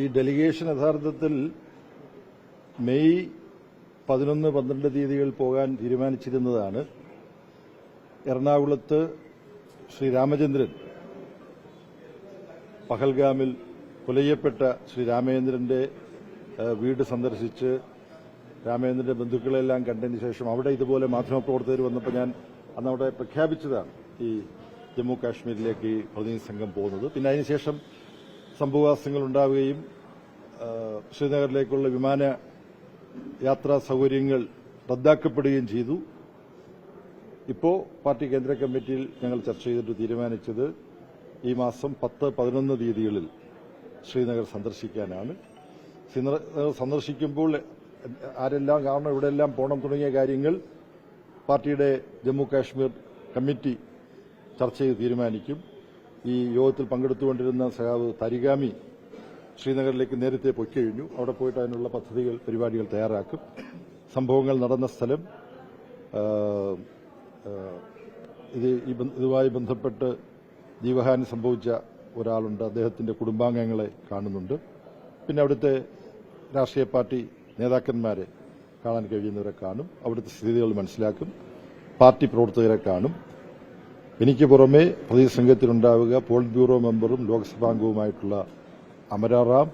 ഈ ഡെലിഗേഷൻ യഥാർത്ഥത്തിൽ മെയ് പതിനൊന്ന് പന്ത്രണ്ട് തീയതികൾ പോകാൻ തീരുമാനിച്ചിരുന്നതാണ്. എറണാകുളത്ത് ശ്രീ രാമചന്ദ്രൻ പഹൽഗാമിൽ കൊലയപ്പെട്ട ശ്രീ രാമചന്ദ്രന്റെ വീട് സന്ദർശിച്ച് രാമചന്ദ്രന്റെ ബന്ധുക്കളെല്ലാം കണ്ടതിന് ശേഷം അവിടെ ഇതുപോലെ മാധ്യമപ്രവർത്തകർ വന്നപ്പോൾ ഞാൻ അന്ന് അവിടെ പ്രഖ്യാപിച്ചതാണ് ഈ ജമ്മു കാശ്മീരിലേക്ക് ഈ പ്രതിനിധി സംഘം പോകുന്നത്. പിന്നെ അതിനുശേഷം സംഭവവാസങ്ങൾ ഉണ്ടാവുകയും ശ്രീനഗറിലേക്കുള്ള വിമാന യാത്രാ സൗകര്യങ്ങൾ റദ്ദാക്കപ്പെടുകയും ചെയ്തു. ഇപ്പോൾ പാർട്ടി കേന്ദ്ര കമ്മിറ്റിയിൽ ഞങ്ങൾ ചർച്ച ചെയ്തിട്ട് തീരുമാനിച്ചത് ഈ മാസം പത്ത് പതിനൊന്ന് തീയതികളിൽ ശ്രീനഗർ സന്ദർശിക്കാനാണ്. ശ്രീനഗർ സന്ദർശിക്കുമ്പോൾ ആരെല്ലാം കാരണം ഇവിടെയെല്ലാം പോകണം തുടങ്ങിയ കാര്യങ്ങൾ പാർട്ടിയുടെ ജമ്മു കാശ്മീർ കമ്മിറ്റി ചർച്ച ചെയ്ത് തീരുമാനിക്കും. ഈ യോഗത്തിൽ പങ്കെടുത്തുകൊണ്ടിരുന്ന സഹാവ് തരിഗാമി ശ്രീനഗറിലേക്ക് നേരത്തെ പൊയ്ക്കഴിഞ്ഞു. അവിടെ പോയിട്ട് അതിനുള്ള പദ്ധതികൾ പരിപാടികൾ തയ്യാറാക്കും. സംഭവങ്ങൾ നടന്ന സ്ഥലം ഇത് ഇതുമായി ബന്ധപ്പെട്ട് ജീവഹാനി സംഭവിച്ച ഒരാളുണ്ട്. അദ്ദേഹത്തിന്റെ കുടുംബാംഗങ്ങളെ കാണുന്നുണ്ട്. പിന്നെ അവിടുത്തെ രാഷ്ട്രീയ പാർട്ടി നേതാക്കന്മാരെ കാണാൻ കഴിയുന്നവരെ കാണും. അവിടുത്തെ സ്ഥിതികൾ മനസ്സിലാക്കും. പാർട്ടി പ്രവർത്തകരെ കാണും. എനിക്ക് പുറമെ പ്രതിസംഘത്തിലുണ്ടാവുക പോളിറ്റ് ബ്യൂറോ മെമ്പറും ലോക്സഭാംഗവുമായിട്ടുള്ള അമരാറാം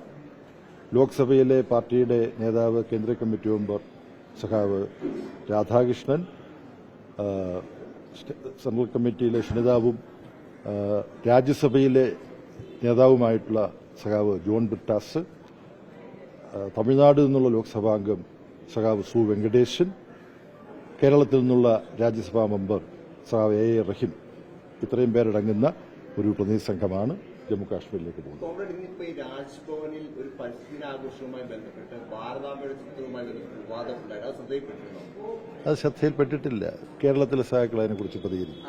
ലോക്സഭയിലെ പാർട്ടിയുടെ നേതാവ് കേന്ദ്ര കമ്മിറ്റി മെമ്പർ സഖാവ് രാധാകൃഷ്ണൻ സെൻട്രൽ കമ്മിറ്റിയിലെ ക്ഷണിതാവും രാജ്യസഭയിലെ നേതാവുമായിട്ടുള്ള സഖാവ് ജോൺ ബ്രിട്ടാസ് തമിഴ്നാട് നിന്നുള്ള ലോക്സഭാംഗം സഖാവ് സു വെങ്കടേശൻ കേരളത്തിൽ നിന്നുള്ള രാജ്യസഭാ മെമ്പർ സഖാവ് എ എ റഹീം. ഇത്രയും പേരടങ്ങുന്ന ഒരു പ്രതിനിധി സംഘമാണ് ജമ്മു കാശ്മീരിലേക്ക് പോകുന്നത് കോമ്രേഡ് ഇന്നിപ്പോ രാജ്ഭവനിൽ ഒരു പരിസ്ഥിതി ആഘോഷവുമായി ബന്ധപ്പെട്ട് ഭാരതാംബയുടെ ചിത്രവുമായി ബന്ധപ്പെട്ട് വിവാദം അത് ശ്രദ്ധയിൽപ്പെട്ടിട്ടില്ല. കേരളത്തിലെ സഹാക്കൾ അതിനെക്കുറിച്ച് പ്രതികരിക്കും.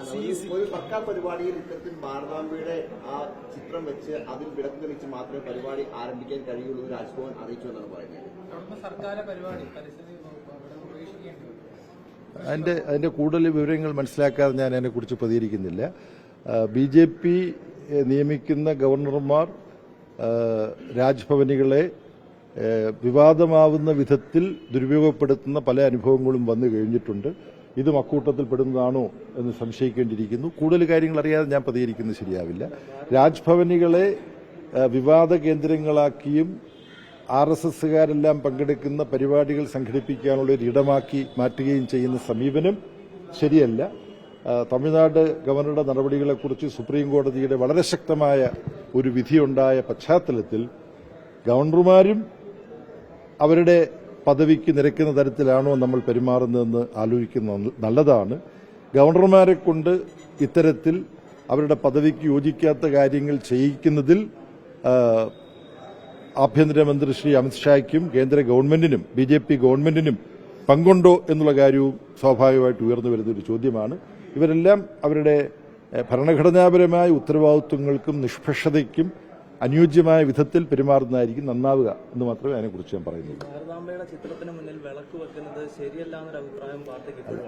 മാത്രമേ പരിപാടി ആരംഭിക്കാൻ കഴിയുള്ളൂ എന്ന് രാജ്ഭവൻ അറിയിച്ചു എന്നാണ് പറയുന്നത്. അവിടുന്ന് സർക്കാർ പരിപാടി പരിസ്ഥിതി വകുപ്പ് അവിടെ ഉപേക്ഷിക്കേണ്ടി വരും അതിന്റെ അതിന്റെ കൂടുതൽ വിവരങ്ങൾ മനസ്സിലാക്കാതെ ഞാൻ അതിനെക്കുറിച്ച് പ്രതികരിക്കുന്നില്ല. ബി ജെ പി നിയമിക്കുന്ന ഗവർണർമാർ രാജ്ഭവനികളെ വിവാദമാവുന്ന വിധത്തിൽ ദുരുപയോഗപ്പെടുത്തുന്ന പല അനുഭവങ്ങളും വന്നു കഴിഞ്ഞിട്ടുണ്ട്. ഇതും അക്കൂട്ടത്തിൽ പെടുന്നതാണോ എന്ന് സംശയിക്കേണ്ടിയിരിക്കുന്നു. കൂടുതൽ കാര്യങ്ങൾ അറിയാതെ ഞാൻ പ്രതികരിക്കുന്നത് ശരിയാവില്ല. രാജ്ഭവനികളെ വിവാദ കേന്ദ്രങ്ങളാക്കിയും ആർ എസ് എസുകാരെല്ലാം പങ്കെടുക്കുന്ന പരിപാടികൾ സംഘടിപ്പിക്കാനുള്ള ഒരു ഇടമാക്കി മാറ്റുകയും ചെയ്യുന്ന സമീപനം ശരിയല്ല. തമിഴ്നാട് ഗവർണറുടെ നടപടികളെക്കുറിച്ച് സുപ്രീം കോടതിയുടെ വളരെ ശക്തമായ ഒരു വിധിയുണ്ടായ പശ്ചാത്തലത്തിൽ ഗവർണർമാരും അവരുടെ പദവിക്ക് നിരക്കുന്ന തരത്തിലാണോ നമ്മൾ പെരുമാറുന്നതെന്ന് ആലോചിക്കുന്നത് നല്ലതാണ്. ഗവർണർമാരെ കൊണ്ട് ഇത്തരത്തിൽ അവരുടെ പദവിക്ക് യോജിക്കാത്ത കാര്യങ്ങൾ ചെയ്യിക്കുന്നതിൽ ആഭ്യന്തരമന്ത്രി ശ്രീ അമിത്ഷായ്ക്കും കേന്ദ്ര ഗവൺമെന്റിനും ബി ജെ പി ഗവൺമെന്റിനും പങ്കുണ്ടോ എന്നുള്ള കാര്യവും സ്വാഭാവികമായിട്ട് ഉയർന്നു വരുന്ന ഒരു ചോദ്യമാണ്. ഇവരെല്ലാം അവരുടെ ഭരണഘടനാപരമായ ഉത്തരവാദിത്വങ്ങൾക്കും നിഷ്പക്ഷതയ്ക്കും അനുയോജ്യമായ വിധത്തിൽ പെരുമാറുന്നതായിരിക്കും നന്നാവുക എന്ന് മാത്രമേ അതിനെക്കുറിച്ച് ഞാൻ പറയുന്നുള്ളൂ.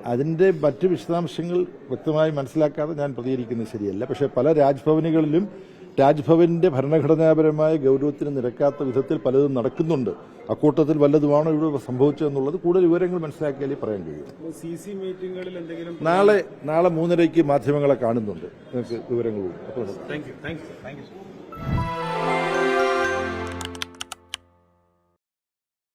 അതിന്റെ മറ്റ് വിശദാംശങ്ങൾ വ്യക്തമായി മനസ്സിലാക്കാതെ ഞാൻ പ്രതികരിക്കുന്നത് ശരിയല്ല. പക്ഷേ പല രാജ്ഭവനുകളിലും രാജ്ഭവന്റെ ഭരണഘടനാപരമായ ഗൗരവത്തിന് നിരക്കാത്ത വിധത്തിൽ പലതും നടക്കുന്നുണ്ട്. അക്കൂട്ടത്തിൽ വല്ലതുമാണോ ഇവിടെ സംഭവിച്ചതെന്നുള്ളത് കൂടുതൽ വിവരങ്ങൾ മനസ്സിലാക്കിയാലേ പറയാൻ കഴിയും. നാളെ നാളെ മൂന്നരയ്ക്ക് മാധ്യമങ്ങളെ കാണുന്നുണ്ട്. നിങ്ങൾക്ക് വിവരങ്ങളുണ്ട്. അപ്പോൾ thank you thank you thank you